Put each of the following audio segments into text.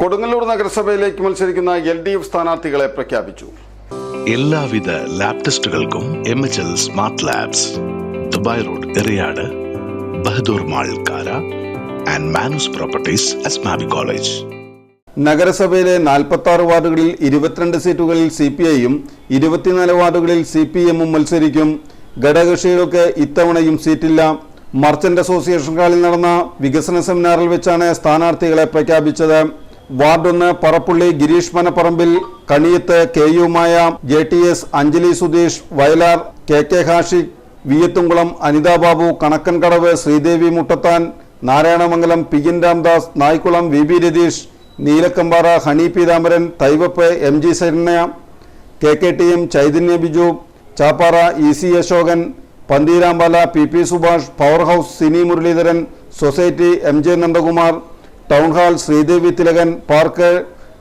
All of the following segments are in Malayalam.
കൊടുങ്ങല്ലൂർ നഗരസഭയിലേക്ക് മത്സരിക്കുന്ന എൽ ഡി എഫ് സ്ഥാനാർത്ഥികളെ പ്രഖ്യാപിച്ചു. എല്ലാവിധ lab ടെസ്റ്റുകൾക്കും M H L Smart Labs Dubai Road Eriyad Bahadur Mall Kara and Manus Properties Asmabi College നഗരസഭയിലെ നാൽപ്പത്തി ആറ് വാർഡുകളിൽ ഇരുപത്തിരണ്ട് സീറ്റുകളിൽ സി പി ഐയും ഇരുപത്തിനാല് വാർഡുകളിൽ സി പി എമ്മും മത്സരിക്കും. ഘടകകക്ഷികൾക്ക് ഇത്തവണയും സീറ്റില്ല. മർച്ചന്റ് അസോസിയേഷൻ ഹാളിൽ നടന്ന വികസന സെമിനാറിൽ വെച്ചാണ് സ്ഥാനാർത്ഥികളെ പ്രഖ്യാപിച്ചത്. വാർഡ് ഒന്ന് പറപ്പുള്ളി ഗിരീഷ് മനപ്പറമ്പിൽ കണിയത്ത് കെ യുമായ J T S Anjali Sudheesh Vayalar K K Hashi Viyathumkulam Anithababu Kanakkankadavu Sreedevi Muttathan Narayanamangalam P N Ramdas Naykkulam V B Ratheesh Neelakkampara Honey Peethambaran Thaivappu M G Saranya K K T M Chaithanya Biju Chappara E C Ashokan Pantheerampala P P Subhash Power House Sini Muraleedharan Society M J Nandakumar Town Hall Sreedevi Thilakan Park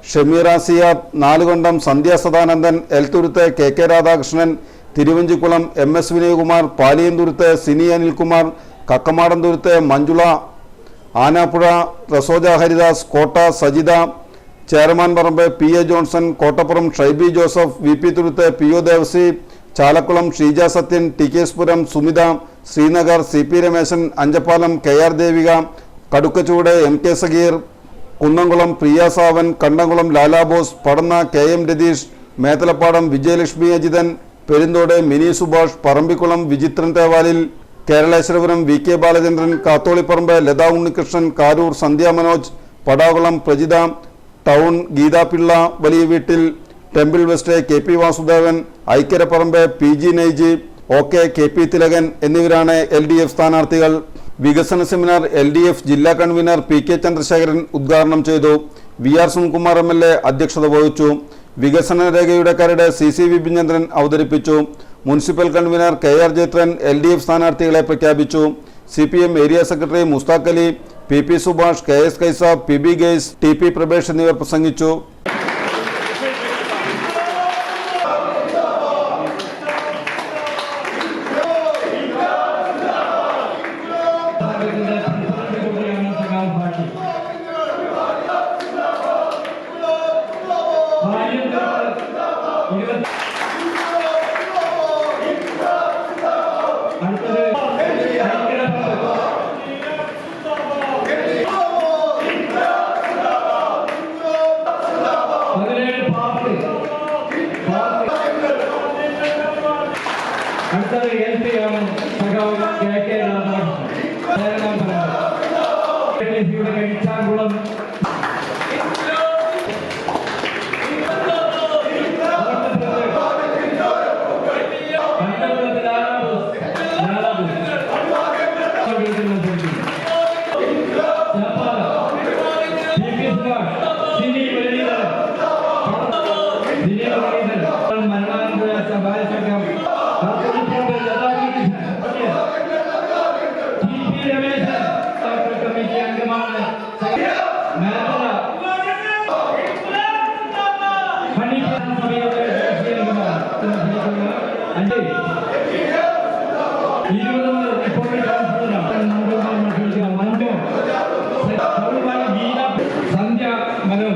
Shameera Siyad Nalukondam Sandhya Sadanandan Elthuruthu K K Radhakrishnan Thiruvanchikulam M S Vinayakumar Paliyanthuruthu Sini Anilkumar Kakkamadanthuruthu Manjula Anappuzha Rasoja Haridas Kotta Sajitha Chairman Parambu P A Johnson Kottappuram Shaibi Joseph V P Thuruthu P O Devassy Chalakkulam Sheeja Sathyan T K Sumitha Srinagar C P Rameshan Anchappalam K R Devika Kadukkachood M. K Sageer Kunnamkulam Priya Savan Kandamkulam Lalabose Padanna K. M. Ratheesh Methalapadam Vijayalakshmi Ajithan Perunthodu Mini Subhash Parambikulam Vichithran Thevalil Keraleswarapuram V. K. Balachandran Katholipparambu Latha Unnikrishnan Karoor Sandhya Manoj Padakulam Prajitha Town Geethapilla വലിയ വീട്ടിൽ Temple West K. P. Vasudevan Aikkaraparambu P. G. Naiji O. K. K. P. Thilakan എന്നിവരാണ് എൽ. ഡി. എഫ്. സ്ഥാനാർത്ഥികൾ. വികസന സെമിനാർ എൽ ഡി എഫ് ജില്ലാ കൺവീനർ പി കെ ചന്ദ്രശേഖരൻ ഉദ്ഘാടനം ചെയ്തു. V R Sunilkumar M L A അധ്യക്ഷത വഹിച്ചു. വികസന രേഖയുടെ കരട് സി സി വിപിചന്ദ്രൻ അവതരിപ്പിച്ചു. Municipal convener K R Jayathran L D F സ്ഥാനാർത്ഥികളെ പ്രഖ്യാപിച്ചു. C P M area secretary Musthaq Ali P P Subhash K S Kaisab P B Gayes T P Prabhesh എന്നിവർ പ്രസംഗിച്ചു. Gracias. രാധാകൃഷ്ണൻ అంటే ఈ రోజు ఇప్పటికీ మనతో సంధ్య మనం